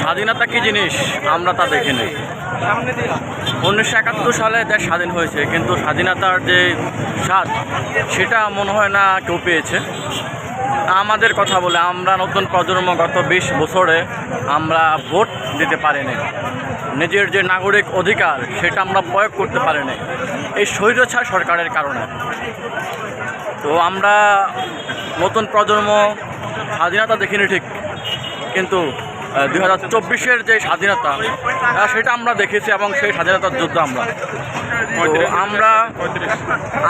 স্বাধীনতা কি জিনিস? আমরা তা দেখে নেই। উনিশশো একাত্তর সালে দেশ স্বাধীন হয়েছে, কিন্তু স্বাধীনতার যে স্বাদ, সেটা মনে হয় না কেউ পেয়েছে। আমাদের কথা বলে, আমরা নতুন প্রজন্ম গত বিশ বছরে আমরা ভোট দিতে পারিনি। নিজের যে নাগরিক অধিকার, সেটা আমরা প্রয়োগ করতে পারিনি। এই স্বৈরছাড় সরকারের কারণে। তো আমরা নতুন প্রজন্ম স্বাধীনতা দেখিনি ঠিক। কিন্তু দুই হাজার চব্বিশের যে স্বাধীনতা সেটা আমরা দেখেছি এবং সেই স্বাধীনতার যুদ্ধ আমরা। আমরা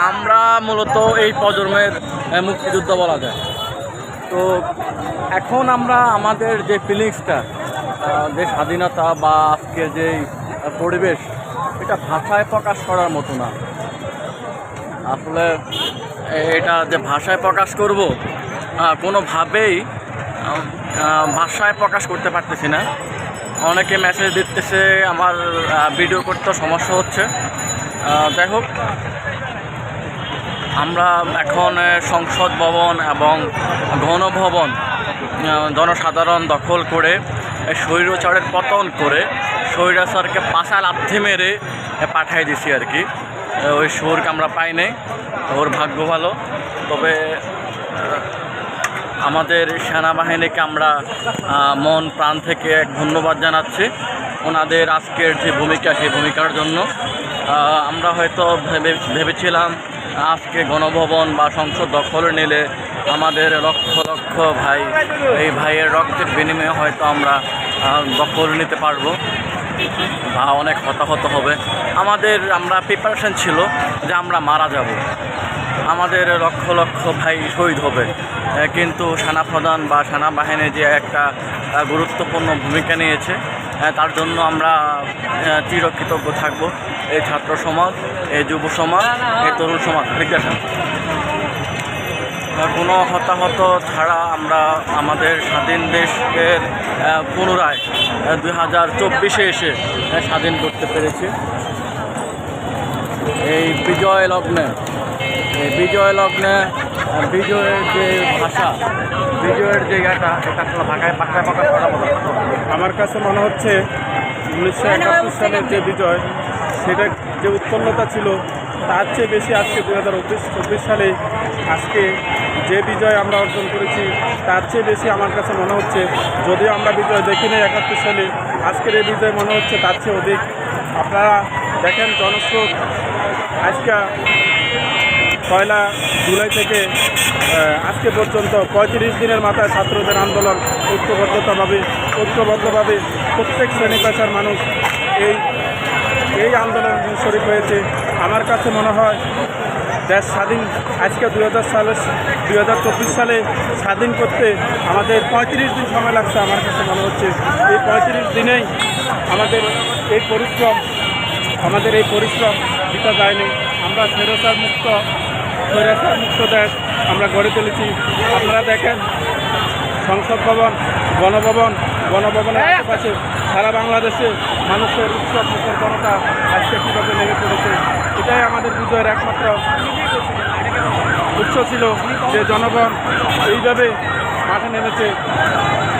আমরা মূলত এই প্রজন্মের মুক্তিযুদ্ধ বলা যায়। তো এখন আমরা আমাদের যে ফিলিংসটা যে স্বাধীনতা বা আজকের যে পরিবেশ এটা ভাষায় প্রকাশ করার মতো না। আসলে এটা যে ভাষায় প্রকাশ করব কোনোভাবেই ভাষায় প্রকাশ করতে পারতেছি না। অনেকে মেসেজ দিতেছে, আমার ভিডিও করতে সমস্যা হচ্ছে। যাই হোক, আমরা এখন সংসদ ভবন এবং গণভবন জনসাধারণ দখল করে স্বৈরাচারের পতন করে, স্বৈরাচারকে পাশা লাথি মেরে পাঠাই দিছি আর কি। ওই সুরকে আমরা পাই নাই, ওর ভাগ্য ভালো। তবে আমাদের সেনাবাহিনীকে আমরা মন প্রাণ থেকে এক ধন্যবাদ জানাচ্ছি ওনাদের আজকের যে ভূমিকা, সেই ভূমিকার জন্য। আমরা হয়তো ভেবে, ভেবেছিলাম আজকে গণভবন বা সংসদ দখলে নিলে আমাদের লক্ষ লক্ষ ভাই, এই ভাইয়ের রক্তের বিনিময়ে হয়তো আমরা দখল নিতে পারব বা অনেক হতাহত হবে। আমাদের, আমরা প্রিপারেশন ছিল যে আমরা মারা যাব। আমাদের লক্ষ লক্ষ ভাই শহীদ হবে। কিন্তু সেনাপ্রধান বা সেনাবাহিনী যে একটা গুরুত্বপূর্ণ ভূমিকা নিয়েছে তার জন্য আমরা চিরকৃতজ্ঞ থাকব। এই ছাত্র সমাজ, এই যুব সমাজ, এই তরুণ সমাজ দেখতেছেন কোনো হতাহত ছাড়া আমরা আমাদের স্বাধীন দেশের পুনরায় দুই হাজার চব্বিশে এসে স্বাধীন করতে পেরেছি। এই বিজয় লগ্নে বিজয় লগ্নে বিজয়ের যে ভাষা বিজয়ের যে এটা এটা আসলে ভাষায় ভাষায় প্রকাশ করা বলা আমার কাছে মনে হচ্ছে উনিশশো একাত্তর সালের যে বিজয় সেটা যে উৎপন্নতা ছিল তার চেয়ে বেশি আজকে দু হাজার চব্বিশ সালে আজকে যে বিজয় আমরা অর্জন করেছি তার চেয়ে বেশি আমার কাছে মনে হচ্ছে যদিও আমরা বিজয় দেখিনি একাত্তর সালে আজকের এই বিজয় মনে হচ্ছে তার চেয়ে অধিক। আপনারা দেখেন জনস্রোত আজকে পয়লা জুলাই থেকে আজকে পর্যন্ত পঁয়ত্রিশ দিনের মাথায় ছাত্রদের আন্দোলন ঐক্যবদ্ধতাভাবে, ঐক্যবদ্ধভাবে প্রত্যেক শ্রেণি পেশার মানুষ এই এই আন্দোলন শরীর হয়েছে। আমার কাছে মনে হয় দেশ স্বাধীন, আজকে দুই হাজার সালে দুই হাজার চব্বিশ সালে স্বাধীন করতে আমাদের পঁয়ত্রিশ দিন সময় লাগছে আমার কাছে মনে হচ্ছে। এই পঁয়ত্রিশ দিনেই আমাদের এই পরিশ্রম, আমাদের এই পরিশ্রম দিতে যায়নি আমরা স্বৈরাচার মুক্ত স্বৈরাচার মুক্ত দেশ আমরা গড়ে তুলেছি। আপনারা দেখেন সংসদ ভবন গণভবন গণভবনের আশেপাশে সারা বাংলাদেশে মানুষের উৎসব মুখর জনতা আজকে কীভাবে নেমে পড়েছে এটাই আমাদের বিজয়ের একমাত্র উৎস ছিল যে জনগণ এইভাবে মাঠে নেমেছে।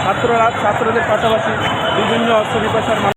ছাত্ররা ছাত্রদের পাশাপাশি বিভিন্ন শ্রেণি পেশার